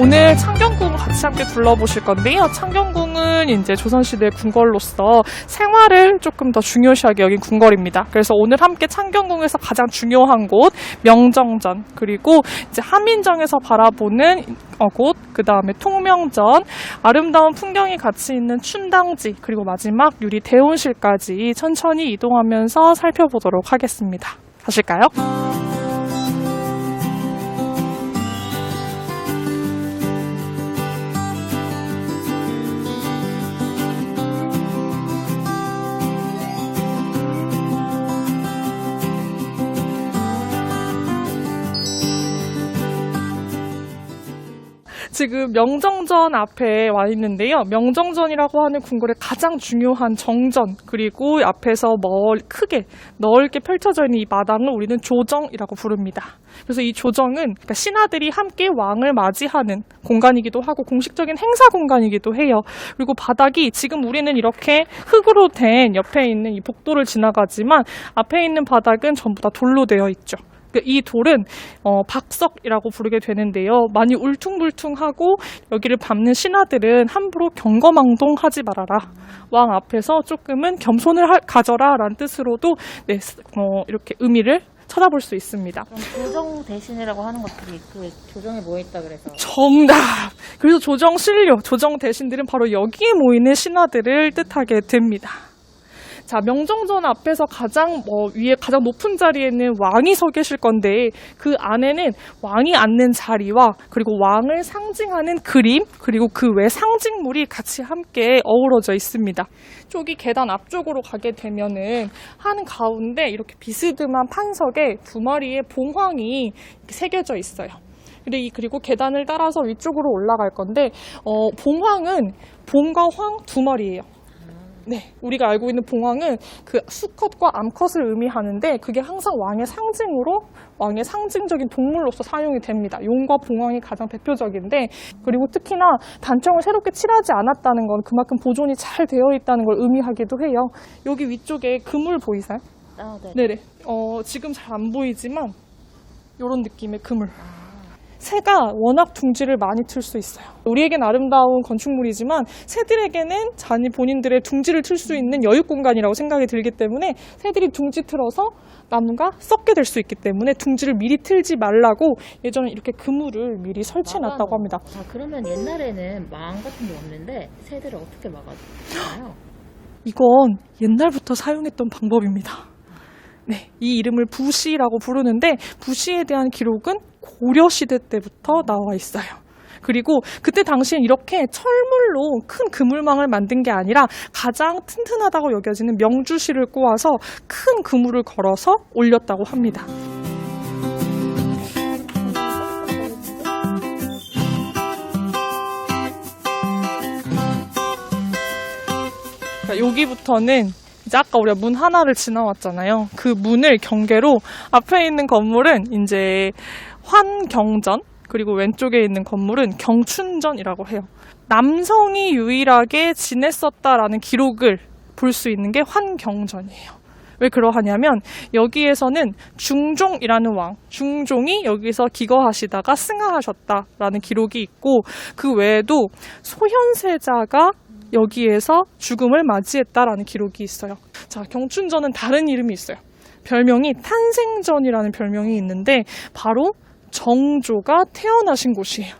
오늘 창경궁 같이 함께 둘러보실 건데요. 창경궁은 이제 조선시대 궁궐로서 생활을 조금 더 중요시하게 여긴 궁궐입니다. 그래서 오늘 함께 창경궁에서 가장 중요한 곳 명정전 그리고 이제 한민정에서 바라보는 어, 곳, 그 다음에 통명전, 아름다운 풍경이 같이 있는 춘당지, 그리고 마지막 유리 대원실까지 천천히 이동하면서 살펴보도록 하겠습니다. 가실까요? 지금 명정전 앞에 와 있는데요. 명정전이라고 하는 궁궐의 가장 중요한 정전 그리고 앞에서 멀 크게 넓게 펼쳐져 있는 이 마당을 우리는 조정이라고 부릅니다. 그래서 이 조정은 그러니까 신하들이 함께 왕을 맞이하는 공간이기도 하고 공식적인 행사 공간이기도 해요. 그리고 바닥이 지금 우리는 이렇게 흙으로 된 옆에 있는 이 복도를 지나가지만 앞에 있는 바닥은 전부 다 돌로 되어 있죠. 그이 돌은 어, 박석이라고 부르게 되는데요. 많이 울퉁불퉁하고 여기를 밟는 신하들은 함부로 경거망동하지 말아라. 왕 앞에서 조금은 겸손을 하- 가져라 라는 뜻으로도 네, 스- 어, 이렇게 의미를 찾아볼 수 있습니다. 조정 대신이라고 하는 것들이 그 조정에 모여 있다 그래서 정답. 그래서 조정 신료, 조정 대신들은 바로 여기에 모이는 신하들을 뜻하게 됩니다. 자, 명정전 앞에서 가장 뭐 위에 가장 높은 자리에는 왕이 서 계실 건데 그 안에는 왕이 앉는 자리와 그리고 왕을 상징하는 그림 그리고 그 외 상징물이 같이 함께 어우러져 있습니다. 저기 계단 앞쪽으로 가게 되면은 한 가운데 이렇게 비스듬한 판석에 두 마리의 봉황이 새겨져 있어요. 그리고 계단을 따라서 위쪽으로 올라갈 건데 어, 봉황은 봉과 황 두 마리예요. 네, 우리가 알고 있는 봉황은 그 수컷과 암컷을 의미하는데 그게 항상 왕의 상징으로 왕의 상징적인 동물로서 사용이 됩니다. 용과 봉황이 가장 대표적인데 그리고 특히나 단청을 새롭게 칠하지 않았다는 건 그만큼 보존이 잘 되어 있다는 걸 의미하기도 해요. 여기 위쪽에 그물 보이세요? 아, 네. 네네. 어, 지금 잘 안 보이지만 이런 느낌의 그물. 새가 워낙 둥지를 많이 틀 수 있어요. 우리에겐 아름다운 건축물이지만 새들에게는 자기 본인들의 둥지를 틀 수 있는 여유 공간이라고 생각이 들기 때문에 새들이 둥지 틀어서 나무가 썩게 될 수 있기 때문에 둥지를 미리 틀지 말라고 예전에 이렇게 그물을 미리 설치해 놨다고 합니다. 아, 그러면 옛날에는 망 같은 게 없는데 새들을 어떻게 막아주나요? 이건 옛날부터 사용했던 방법입니다. 네, 이 이름을 부시라고 부르는데 부시에 대한 기록은 고려 시대 때부터 나와 있어요. 그리고 그때 당시엔 이렇게 철물로 큰 그물망을 만든 게 아니라 가장 튼튼하다고 여겨지는 명주실을 꼬아서 큰 그물을 걸어서 올렸다고 합니다. 자, 여기부터는 이제 아까 우리가 문 하나를 지나왔잖아요. 그 문을 경계로 앞에 있는 건물은 이제 환경전 그리고 왼쪽에 있는 건물은 경춘전이라고 해요. 남성이 유일하게 지냈었다라는 기록을 볼 수 있는 게 환경전이에요. 왜 그러하냐면 여기에서는 중종이라는 왕, 중종이 여기서 기거하시다가 승하하셨다라는 기록이 있고 그 외에도 소현세자가 여기에서 죽음을 맞이했다라는 기록이 있어요. 자, 경춘전은 다른 이름이 있어요. 별명이 탄생전이라는 별명이 있는데 바로 정조가 태어나신 곳이에요.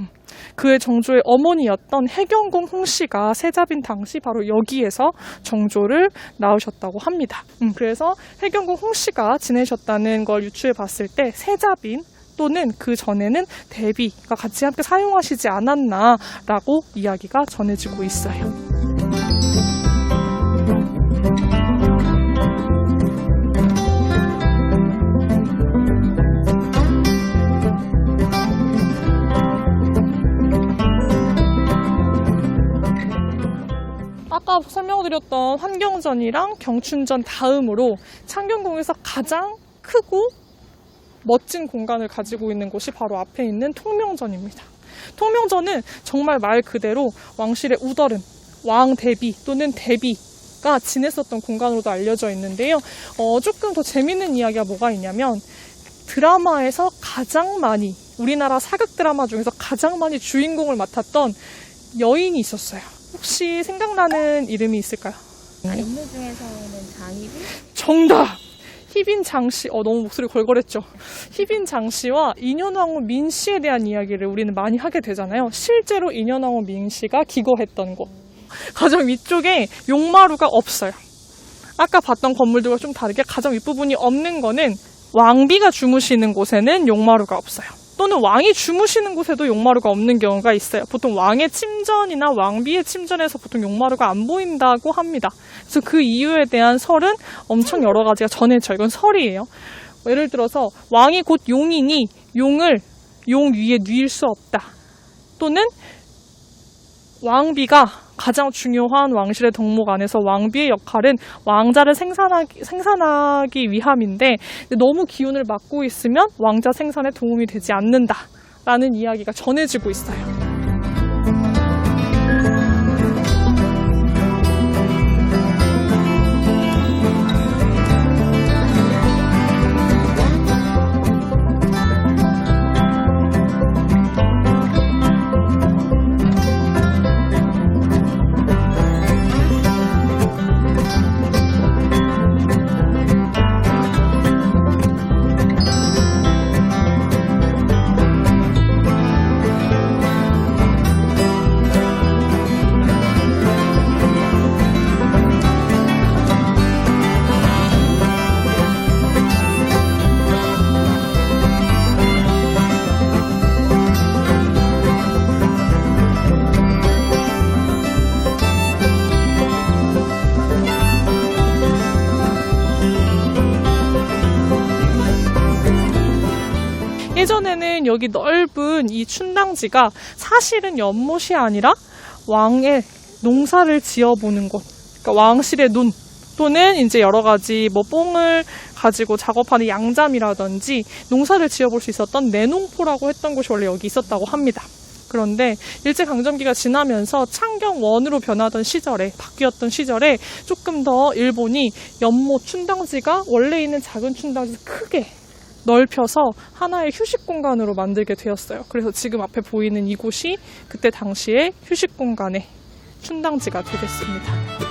음, 그의 정조의 어머니였던 해경궁 홍씨가 세자빈 당시 바로 여기에서 정조를 낳으셨다고 합니다. 음, 그래서 해경궁 홍씨가 지내셨다는 걸 유추해 봤을 때 세자빈 또는 그 전에는 대비가 같이 함께 사용하시지 않았나라고 이야기가 전해지고 있어요. 환경전이랑 경춘전 다음으로 창경궁에서 가장 크고 멋진 공간을 가지고 있는 곳이 바로 앞에 있는 통명전입니다. 통명전은 정말 말 그대로 왕실의 우더른, 왕 대비 또는 대비 가 지냈었던 공간으로도 알려져 있는데요. 어, 조금 더 재밌는 이야기가 뭐가 있냐면 드라마에서 가장 많이 우리나라 사극 드라마 중에서 가장 많이 주인공을 맡았던 여인이 있었어요. 혹시 생각나는 이름이 있을까요? 인물 중에서는 장희빈? 정답! 희빈 장씨, 어, 너무 목소리 걸걸했죠. 희빈 장씨와 인현왕후 민씨에 대한 이야기를 우리는 많이 하게 되잖아요. 실제로 인현왕후 민씨가 기거했던 곳. 가장 위쪽에 용마루가 없어요. 아까 봤던 건물들과 좀 다르게 가장 윗부분이 없는 거는 왕비가 주무시는 곳에는 용마루가 없어요. 또는 왕이 주무시는 곳에도 용마루가 없는 경우가 있어요. 보통 왕의 침전이나 왕비의 침전에서 보통 용마루가 안 보인다고 합니다. 그래서 그 이유에 대한 설은 엄청 여러 가지가 전해져. 이건 설이에요. 예를 들어서 왕이 곧 용이니 용을 용 위에 누일 수 없다. 또는 왕비가 가장 중요한 왕실의 덕목 안에서 왕비의 역할은 왕자를 생산하기, 생산하기 위함인데 너무 기운을 막고 있으면 왕자 생산에 도움이 되지 않는다. 라는 이야기가 전해지고 있어요. 예전에는 여기 넓은 이 춘당지가 사실은 연못이 아니라 왕의 농사를 지어보는 곳. 그러니까 왕실의 눈. 또는 이제 여러 가지 뭐 뽕을 가지고 작업하는 양잠이라든지 농사를 지어볼 수 있었던 내농포라고 했던 곳이 원래 여기 있었다고 합니다. 그런데 일제강점기가 지나면서 창경원으로 변하던 시절에 바뀌었던 시절에 조금 더 일본이 연못 춘당지가 원래 있는 작은 춘당지 크게 넓혀서 하나의 휴식 공간으로 만들게 되었어요. 그래서 지금 앞에 보이는 이곳이 그때 당시의 휴식 공간의 춘당지가 되겠습니다.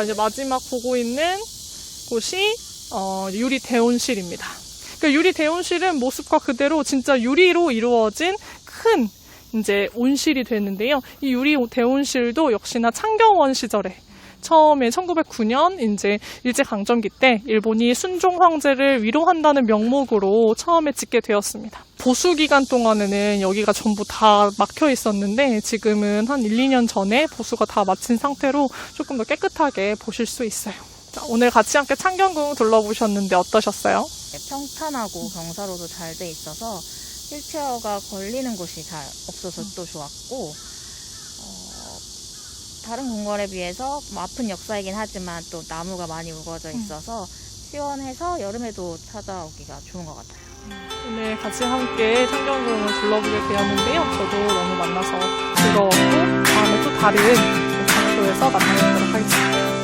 자, 이제 마지막 보고 있는 곳이 어, 유리 대온실입니다. 그러니까 유리 대온실은 모습과 그대로 진짜 유리로 이루어진 큰 이제 온실이 되는데요. 이 유리 대온실도 역시나 창경원 시절에 처음에 1909년 이제 일제 강점기 때 일본이 순종 황제를 위로한다는 명목으로 처음에 짓게 되었습니다. 보수 기간 동안에는 여기가 전부 다 막혀 있었는데 지금은 한 1, 2년 전에 보수가 다 마친 상태로 조금 더 깨끗하게 보실 수 있어요. 자, 오늘 같이 함께 창경궁 둘러보셨는데 어떠셨어요? 평탄하고 경사로도 잘 돼 있어서 휠체어가 걸리는 곳이 잘 없어서 또 좋았고 어, 다른 궁궐에 비해서 뭐 아픈 역사이긴 하지만 또 나무가 많이 우거져 있어서 시원해서 여름에도 찾아오기가 좋은 것 같아요. 오늘 같이 함께 창경궁을 둘러보게 되었는데요. 저도 너무 만나서 즐거웠고 다음에 또 다른 장소에서 나타내도록 하겠습니다.